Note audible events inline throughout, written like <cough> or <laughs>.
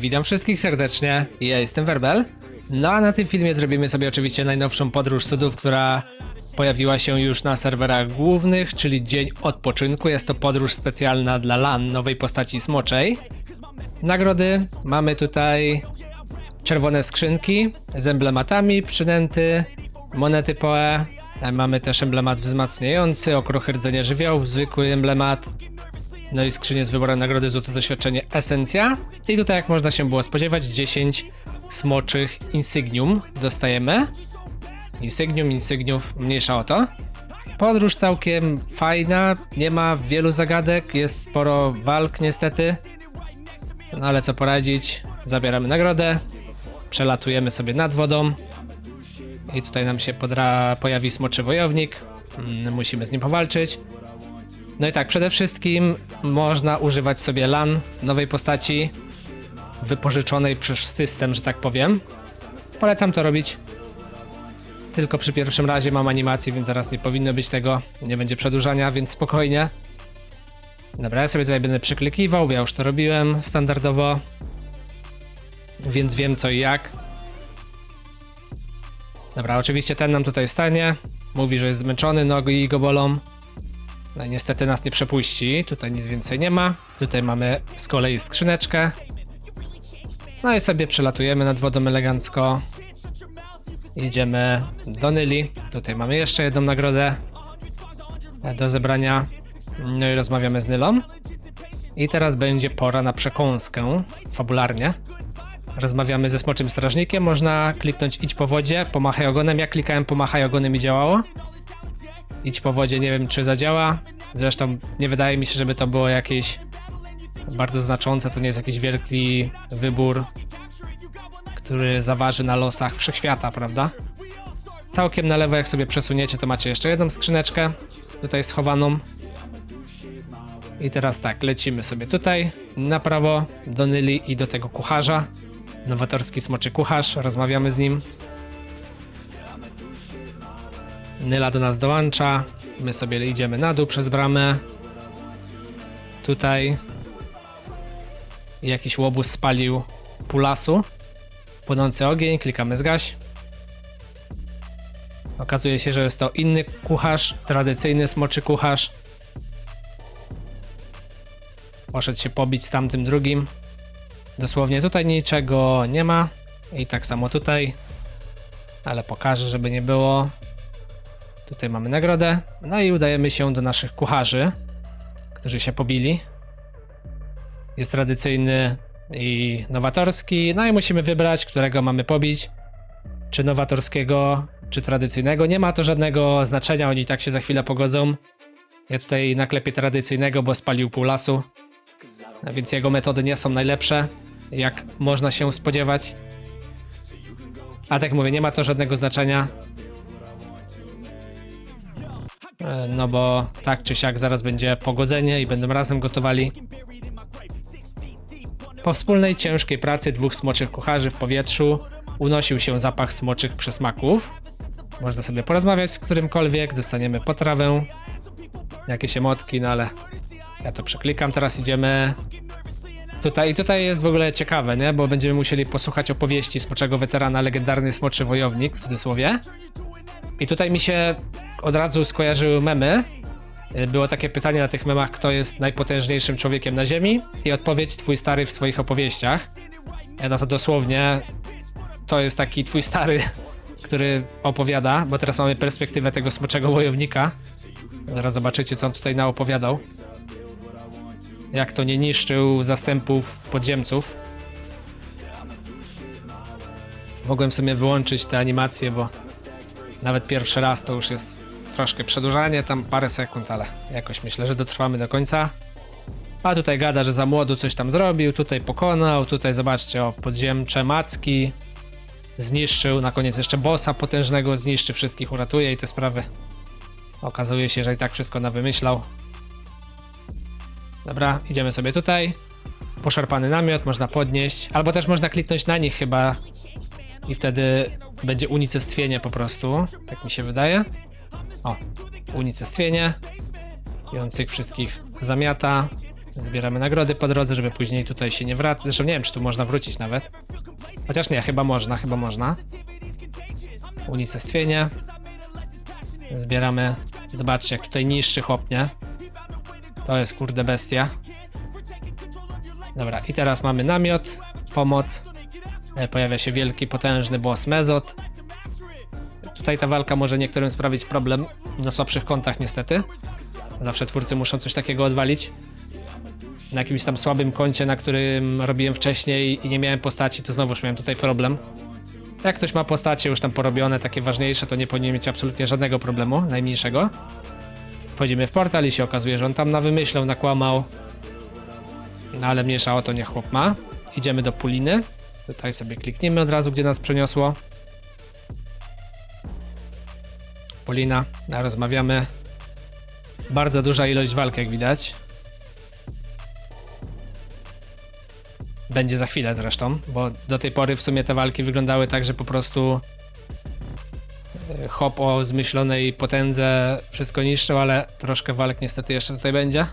Witam wszystkich serdecznie, ja jestem Werbel. No a na tym filmie zrobimy sobie oczywiście najnowszą podróż cudów, która pojawiła się już na serwerach głównych, czyli Dzień Odpoczynku. Jest to podróż specjalna dla LAN nowej postaci smoczej. Nagrody mamy tutaj czerwone skrzynki z emblematami, przynęty, monety PoE. E, Mamy też emblemat wzmacniający, okruchy rdzenia żywiołów, zwykły emblemat, no i skrzynię z wyborem nagrody Złote Doświadczenie Esencja. I tutaj, jak można się było spodziewać, 10 smoczych insygnium dostajemy. Insygnium, insygniów, mniejsza o to. Podróż całkiem fajna, nie ma wielu zagadek, jest sporo walk niestety. No ale co poradzić, zabieramy nagrodę, przelatujemy sobie nad wodą. I tutaj nam się podra- pojawi smoczy wojownik, Mm, musimy z nim powalczyć. No i tak, przede wszystkim można używać sobie LAN nowej postaci, wypożyczonej przez system, że tak powiem. Polecam to robić. Tylko przy pierwszym razie mam animację, więc zaraz nie powinno być tego. Nie będzie przedłużania, więc spokojnie. Dobra, ja sobie tutaj będę przyklikiwał, bo ja już to robiłem standardowo. Więc wiem co i jak. Dobra, oczywiście ten nam tutaj stanie. Mówi, że jest zmęczony, nogi go bolą. No i niestety nas nie przepuści. Tutaj nic więcej nie ma. Tutaj mamy z kolei skrzyneczkę. No i sobie przelatujemy nad wodą elegancko. Jedziemy do Nyli. Tutaj mamy jeszcze jedną nagrodę do zebrania. No i rozmawiamy z Nylą. I teraz będzie pora na przekąskę, fabularnie. Rozmawiamy ze Smoczym Strażnikiem, można kliknąć idź po wodzie, pomachaj ogonem. Ja klikałem pomachaj ogonem i działało. Idź po wodzie, nie wiem czy zadziała. Zresztą nie wydaje mi się, żeby to było jakieś bardzo znaczące. To nie jest jakiś wielki wybór, który zaważy na losach wszechświata, prawda? Całkiem na lewo, jak sobie przesuniecie, to macie jeszcze jedną skrzyneczkę tutaj schowaną. I teraz tak, lecimy sobie tutaj na prawo do Nyli i do tego kucharza. Nowatorski smoczy kucharz, rozmawiamy z nim. Nyla do nas dołącza. My sobie idziemy na dół przez bramę. Tutaj jakiś łobuz spalił pulasu. Płonący ogień, klikamy zgaś. Okazuje się, że jest to inny kucharz, tradycyjny smoczy kucharz. Poszedł się pobić z tamtym drugim. Dosłownie tutaj niczego nie ma. I tak samo tutaj. Ale pokażę, żeby nie było. Tutaj mamy nagrodę. No i udajemy się do naszych kucharzy, którzy się pobili. Jest tradycyjny i nowatorski. No i musimy wybrać, którego mamy pobić. Czy nowatorskiego, czy tradycyjnego. Nie ma to żadnego znaczenia, oni tak się za chwilę pogodzą. Ja tutaj naklepię tradycyjnego, bo spalił pół lasu. Więc jego metody nie są najlepsze, jak można się spodziewać. A tak mówię, nie ma to żadnego znaczenia. E, No bo tak czy siak zaraz będzie pogodzenie i będą razem gotowali. Po wspólnej ciężkiej pracy dwóch smoczych kucharzy w powietrzu unosił się zapach smoczych przysmaków. Można sobie porozmawiać z którymkolwiek, dostaniemy potrawę, jakieś emotki, no ale ja to przeklikam. Teraz idziemy tutaj. I tutaj jest w ogóle ciekawe, nie? Bo będziemy musieli posłuchać opowieści smoczego weterana, legendarny smoczy wojownik, w cudzysłowie. I tutaj mi się od razu skojarzyły memy. Y, Było takie pytanie na tych memach, kto jest najpotężniejszym człowiekiem na Ziemi i odpowiedź twój stary w swoich opowieściach. Ja no to dosłownie to jest taki twój stary, <laughs> który opowiada, bo teraz mamy perspektywę tego smoczego wojownika. Zaraz zobaczycie, co on tutaj naopowiadał. Jak to nie niszczył zastępów podziemców. Mogłem sobie wyłączyć te animacje, bo nawet pierwszy raz to już jest troszkę przedłużanie, tam parę sekund, ale jakoś myślę, że dotrwamy do końca. A tutaj gada, że za młodu coś tam zrobił, tutaj pokonał, tutaj zobaczcie, o podziemcze macki zniszczył, na koniec jeszcze bossa potężnego zniszczy, wszystkich uratuje i te sprawy. Okazuje się, że i tak wszystko na wymyślał. Dobra, idziemy sobie tutaj. Poszarpany namiot można podnieść, albo też można kliknąć na nich chyba i wtedy będzie unicestwienie po prostu, tak mi się wydaje. O, unicestwienie. I on tych wszystkich zamiata. Zbieramy nagrody po drodze, żeby później tutaj się nie wracać. Zresztą nie wiem, czy tu można wrócić nawet. Chociaż nie, chyba można, chyba można. Unicestwienie. Zbieramy. Zobaczcie, jak tutaj niższy chłopnie. To jest kurde bestia. Dobra, i teraz mamy namiot, pomoc. E, Pojawia się wielki, potężny boss Mezot. Tutaj ta walka może niektórym sprawić problem na słabszych kątach niestety. Zawsze twórcy muszą coś takiego odwalić. Na jakimś tam słabym koncie, na którym robiłem wcześniej i nie miałem postaci, to znowuż miałem tutaj problem. Jak ktoś ma postacie już tam porobione, takie ważniejsze, to nie powinien mieć absolutnie żadnego problemu, najmniejszego. Wchodzimy w portal i się okazuje, że on tam na wymyślał, nakłamał. No ale mniejsza o to niech chłop ma. Idziemy do Puliny. Tutaj sobie klikniemy od razu, gdzie nas przeniosło. Polina, rozmawiamy. Bardzo duża ilość walk, jak widać. Będzie za chwilę zresztą, bo do tej pory w sumie te walki wyglądały tak, że po prostu hop o zmyślonej potędze wszystko niszczył, ale troszkę walk niestety jeszcze tutaj będzie.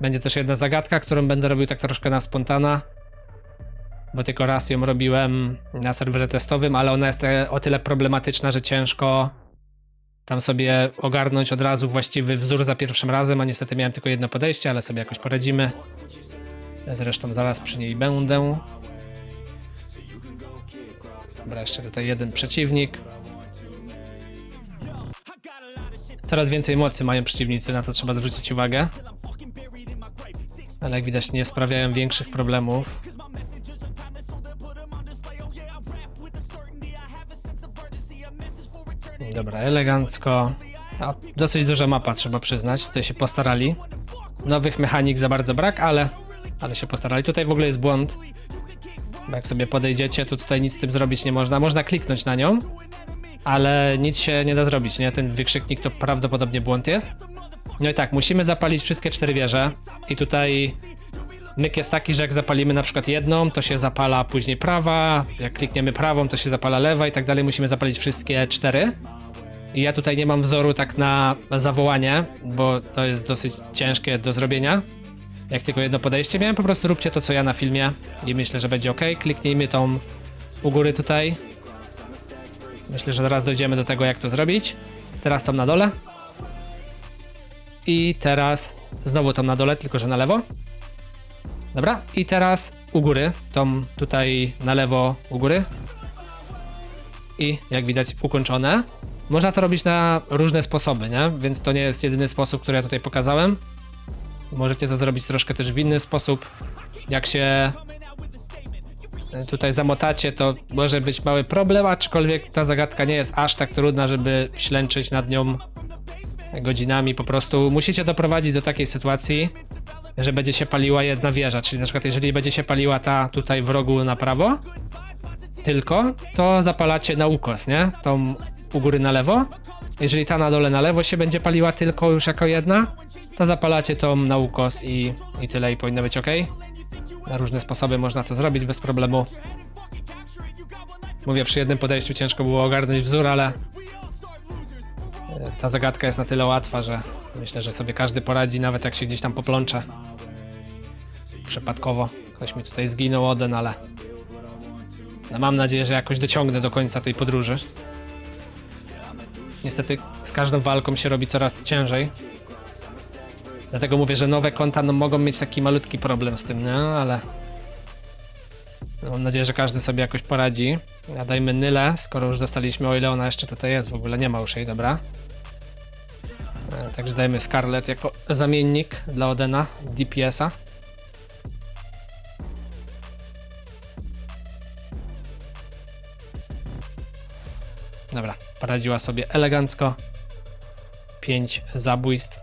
Będzie też jedna zagadka, którą będę robił tak troszkę na spontana. Bo tylko raz ją robiłem na serwerze testowym, ale ona jest o tyle problematyczna, że ciężko tam sobie ogarnąć od razu właściwy wzór za pierwszym razem, a niestety miałem tylko jedno podejście, ale sobie jakoś poradzimy. Zresztą zaraz przy niej będę. Dobra, jeszcze tutaj jeden przeciwnik. Coraz więcej mocy mają przeciwnicy, na to trzeba zwrócić uwagę. Ale jak widać nie sprawiają większych problemów. Dobra, elegancko. A, dosyć duża mapa, trzeba przyznać. Tutaj się postarali. Nowych mechanik za bardzo brak, ale, ale się postarali. Tutaj w ogóle jest błąd. Jak sobie podejdziecie, to tutaj nic z tym zrobić nie można. Można kliknąć na nią, ale nic się nie da zrobić, nie? Ten wykrzyknik to prawdopodobnie błąd jest. No i tak, musimy zapalić wszystkie cztery wieże. I tutaj myk jest taki, że jak zapalimy na przykład jedną, to się zapala później prawa. Jak klikniemy prawą, to się zapala lewa i tak dalej. Musimy zapalić wszystkie cztery. I ja tutaj nie mam wzoru tak na zawołanie, bo to jest dosyć ciężkie do zrobienia. Jak tylko jedno podejście miałem, po prostu róbcie to, co ja na filmie i myślę, że będzie ok. Kliknijmy tą u góry tutaj. Myślę, że teraz dojdziemy do tego, jak to zrobić. Teraz tam na dole. I teraz znowu tam na dole, tylko że na lewo. Dobra, i teraz u góry, tą tutaj na lewo u góry. I jak widać ukończone. Można to robić na różne sposoby, nie? Więc to nie jest jedyny sposób, który ja tutaj pokazałem. Możecie to zrobić troszkę też w inny sposób. Jak się tutaj zamotacie, to może być mały problem, aczkolwiek ta zagadka nie jest aż tak trudna, żeby ślęczyć nad nią godzinami. Po prostu musicie doprowadzić do takiej sytuacji, że będzie się paliła jedna wieża. Czyli na przykład, jeżeli będzie się paliła ta tutaj w rogu na prawo, tylko, to zapalacie na ukos, nie? Tą u góry na lewo. Jeżeli ta na dole na lewo się będzie paliła tylko już jako jedna, to zapalacie tą na ukos i, i tyle i powinno być ok. Na różne sposoby można to zrobić bez problemu. Mówię, przy jednym podejściu ciężko było ogarnąć wzór, ale e, ta zagadka jest na tyle łatwa, że myślę, że sobie każdy poradzi, nawet jak się gdzieś tam poplącze. Przypadkowo. Ktoś mi tutaj zginął Oden, ale no mam nadzieję, że jakoś dociągnę do końca tej podróży. Niestety z każdą walką się robi coraz ciężej. Dlatego mówię, że nowe konta no, mogą mieć taki malutki problem z tym, nie? Ale mam nadzieję, że każdy sobie jakoś poradzi. Dajmy Nyle, skoro już dostaliśmy, o ile ona jeszcze tutaj jest, w ogóle nie ma już jej, dobra. E, Także dajmy Scarlet jako zamiennik dla Odena, DPS-a. Dobra, poradziła sobie elegancko. 5 zabójstw.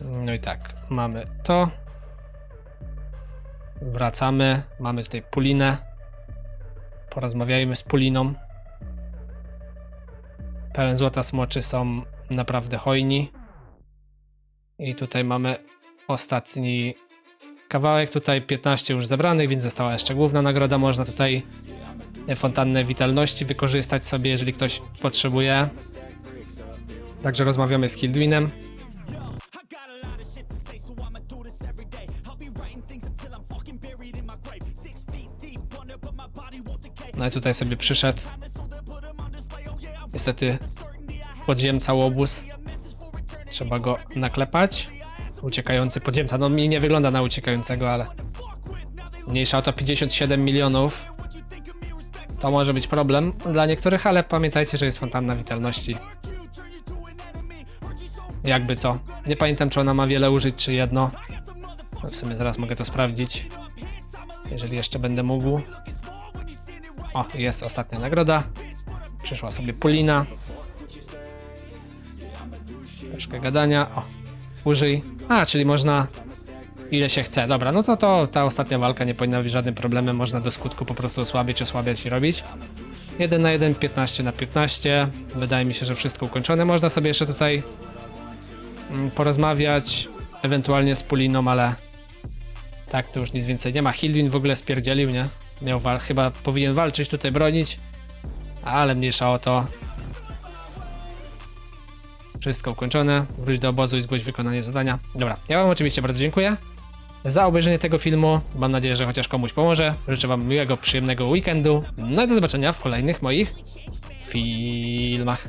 No i tak, mamy to. Wracamy. Mamy tutaj Pulinę. Porozmawiajmy z Puliną. Pełen złota smoczy są naprawdę hojni. I tutaj mamy ostatni kawałek. Tutaj 15 już zebranych, więc została jeszcze główna nagroda. Można tutaj fontannę witalności wykorzystać sobie, jeżeli ktoś potrzebuje. Także rozmawiamy z Kildwinem. No i tutaj sobie przyszedł. Niestety podziemca łobuz. Trzeba go naklepać. Uciekający podziemca. No mi nie wygląda na uciekającego, ale mniejsza o to 57 milionów. To może być problem dla niektórych, ale pamiętajcie, że jest fontanna witalności. Jakby co. Nie pamiętam, czy ona ma wiele użyć, czy jedno. No w sumie zaraz mogę to sprawdzić. Jeżeli jeszcze będę mógł. O, jest ostatnia nagroda. Przyszła sobie Pulina. Troszkę gadania. O, użyj. A, czyli można ile się chce. Dobra, no to, to ta ostatnia walka nie powinna być żadnym problemem. Można do skutku po prostu osłabić, osłabiać i robić. 1 na 1, 15 na 15. Wydaje mi się, że wszystko ukończone. Można sobie jeszcze tutaj mm, porozmawiać, ewentualnie z Puliną, ale tak, to już nic więcej nie ma. Hildwin w ogóle spierdzielił, nie? Miał wal chyba powinien walczyć tutaj, bronić, ale mniejsza o to. Wszystko ukończone. Wróć do obozu i zgłoś wykonanie zadania. Dobra, ja Wam oczywiście bardzo dziękuję za obejrzenie tego filmu. Mam nadzieję, że chociaż komuś pomoże. Życzę Wam miłego, przyjemnego weekendu. No i do zobaczenia w kolejnych moich filmach.